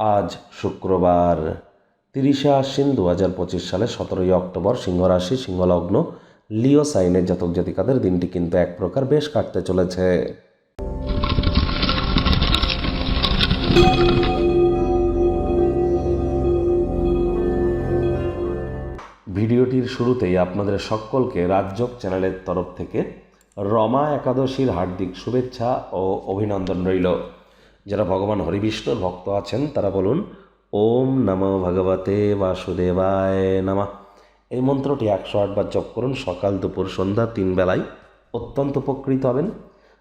আজ শুক্রবার, তিরিশে আশ্বিন দু হাজার পঁচিশ সালে সতেরোই অক্টোবর সিংহ রাশি সিংহলগ্ন, লিও সাইনের জাতক জাতিকাদের দিনটি কিন্তু এক প্রকার বেশ কাটতে চলেছে। ভিডিওটির শুরুতেই আপনাদের সকলকে রাজ্যক চ্যানেলের তরফ থেকে রমা একাদশীর হার্দিক শুভেচ্ছা ও অভিনন্দন রইল। যারা ভগবান হরিবিষ্ণুর ভক্ত আছেন, তারা বলুন, ওম নম ভগবতে বাসুদেবায় নমঃ। এই মন্ত্রটি একশো আটবার জপ করুন, সকাল, দুপুর, সন্ধ্যা, তিন বেলায় অত্যন্ত উপকৃত হবেন।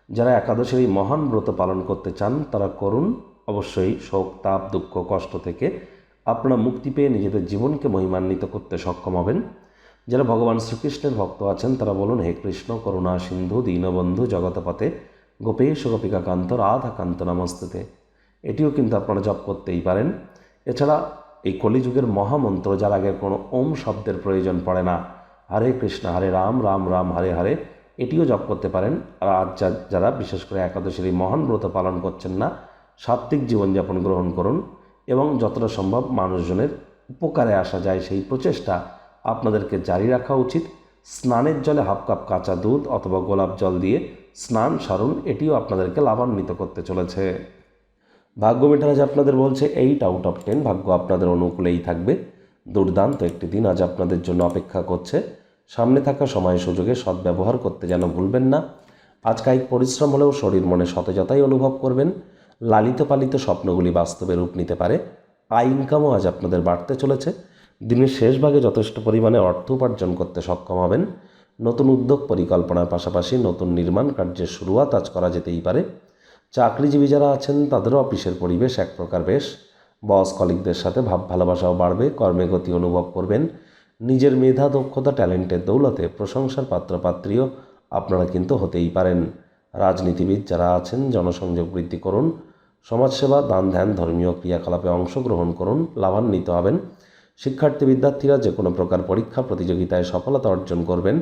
যারা একাদশীর এই মহান ব্রত পালন করতে চান, তারা করুন। অবশ্যই শোক, তাপ, দুঃখ, কষ্ট থেকে আপনারা মুক্তি পেয়ে নিজেদের জীবনকে মহিমান্বিত করতে সক্ষম হবেন। যারা ভগবান শ্রীকৃষ্ণের ভক্ত আছেন, তারা বলুন, হে কৃষ্ণ, করুণা, সিন্ধু, দীনবন্ধু জগতপথে গোপেশ গোপিকা কান্ত, রাধা কান্ত নমস্তেতে। এটিও কিন্তু আপনারা জপ করতেই পারেন। এছাড়া এই কলিযুগের মহামন্ত্র, যার আগে কোনো ওম শব্দের প্রয়োজন পড়ে না। হরে কৃষ্ণ, হরে রাম রাম রাম, হরে হরে, এটিও জপ করতে পারেন। আর আজ যারা বিশেষ করে একাদশীর এই মহান ব্রত পালন করছেন না, সাত্ত্বিক জীবনযাপন গ্রহণ করুন এবং যতটা সম্ভব মানুষজনের উপকারে আসা যায় সেই প্রচেষ্টা আপনাদেরকে জারি রাখা উচিত। স্নানের জলে হাফ কাপ কাঁচা দুধ অথবা গোলাপ জল দিয়ে স্নান, সারণ, এটিও আপনাদেরকে লাভান্বিত করতে চলেছে। ভাগ্য মিটারাজ আপনাদের বলছে এইট আউট অফ টেন ভাগ্য আপনাদের অনুকূলেই থাকবে। দুর্দান্ত একটি দিন আজ আপনাদের জন্য অপেক্ষা করছে। সামনে থাকা সময় সুযোগে সদ্ব্যবহার করতে যেন ভুলবেন না। আজ কায়িক পরিশ্রম হলেও শরীর মনে সতেজতাই অনুভব করবেন। লালিত পালিত স্বপ্নগুলি বাস্তবে রূপ নিতে পারে। আয় ইনকামও আজ আপনাদের বাড়তে চলেছে। দিনের শেষ ভাগে যথেষ্ট পরিমাণে অর্থ উপার্জন করতে সক্ষম হবেন। নতুন উদ্যোগ পরিকল্পনার পাশাপাশি নতুন নির্মাণ কার্যের শুরুয়াত আজ করা যেতেই পারে। চাকরিজীবী যারা আছেন, তাদেরও অফিসের পরিবেশ এক প্রকার বেশ। বস কলিকদের সাথে ভাব ভালোবাসাও বাড়বে, কর্মে গতি অনুভব করবেন। নিজের মেধা, দক্ষতা, ট্যালেন্টের দৌলতে প্রশংসার পাত্রপাত্রীও আপনারা কিন্তু হতেই পারেন। রাজনীতিবিদ যারা আছেন, জনসংযোগ বৃদ্ধি করুন। সমাজসেবা, দান ধ্যান, ধর্মীয় ক্রিয়াকলাপে অংশগ্রহণ করুন, লাভান্বিত হবেন। শিক্ষার্থী বিদ্যার্থীরা যে কোনো প্রকার পরীক্ষা, প্রতিযোগিতায় সফলতা অর্জন করবেন।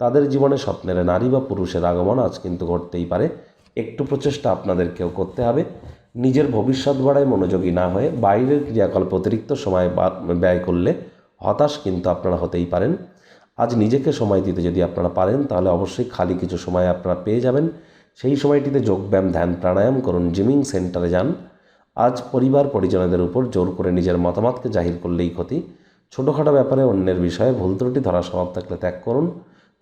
তাদের জীবনে স্বপ্নের নারী বা পুরুষের আগমন আজ কিন্তু ঘটতেই পারে। একটু প্রচেষ্টা আপনাদেরকেও করতে হবে। নিজের ভবিষ্যৎ গড়ায় মনোযোগী না হয়ে বাইরের ক্রিয়াকল্প অতিরিক্ত সময় ব্যয় করলে হতাশ কিন্তু আপনারা হতেই পারেন। আজ নিজেকে সময় দিতে যদি আপনারা পারেন, তাহলে অবশ্যই খালি কিছু সময় আপনারা পেয়ে যাবেন। সেই সময়টিতে যোগব্যায়াম, ধ্যান, প্রাণায়াম করুন, জিমিং সেন্টারে যান। আজ পরিবার, পরিজনদের উপর জোর করে নিজের মতামতকে জাহির করলেই ক্ষতি। ছোটোখাটো ব্যাপারে অন্যের বিষয়ে ভুল ত্রুটি ধরা স্বভাব থাকলে ত্যাগ করুন।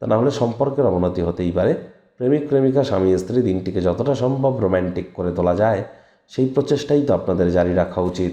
তা না হলে সম্পর্কের অবনতি হতেই পারে। প্রেমিক, প্রেমিকা, স্বামী, স্ত্রী দিনটিকে যতটা সম্ভব রোম্যান্টিক করে তোলা যায়, সেই প্রচেষ্টাই তো আপনাদের জারি রাখা উচিত।